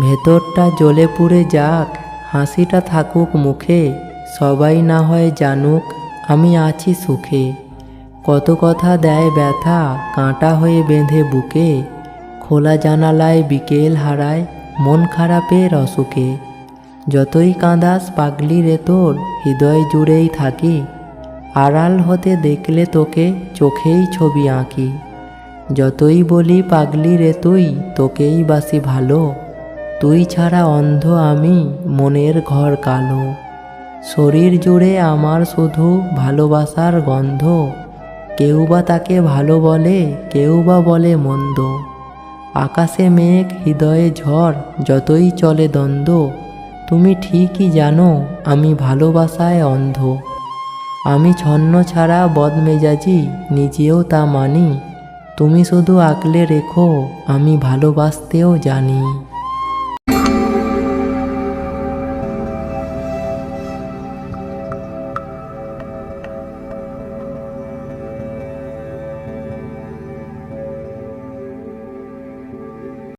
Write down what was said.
ভেতরটা জ্বলে পুড়ে যাক, হাসিটা থাকুক মুখে, সবাই না হয় জানুক আমি আছি সুখে। কত কথা দেয় ব্যথা, কাঁটা হয়ে বেঁধে বুকে, খোলা জানালায় বিকেল হারায় মন খারাপের অসুখে। যতই কাঁদাস পাগলি রে তোর হৃদয় জুড়েই থাকি, আড়াল হতে দেখলে তোকে চোখেই ছবি আঁকি। যতই বলি পাগলি রে তুই তোকেই বাসি ভালো। তুই ছাড়া অন্ধ আমি, মনের ঘর কালো। শরীর জুড়ে আমার শুধু ভালোবাসার গন্ধ। কেউ বা তাকে ভালো বলে, কেউ বা বলে মন্দ। আকাশে মেঘ, হৃদয়ে ঝড়, যতই চলে দ্বন্দ্ব, তুমি ঠিকই জানো আমি ভালোবাসায় অন্ধ। আমি ছন্ন ছাড়া বদমেজাজি, নিজেও তা মানি। তুমি শুধু আঁকলে রেখো, আমি ভালোবাসতেও জানি।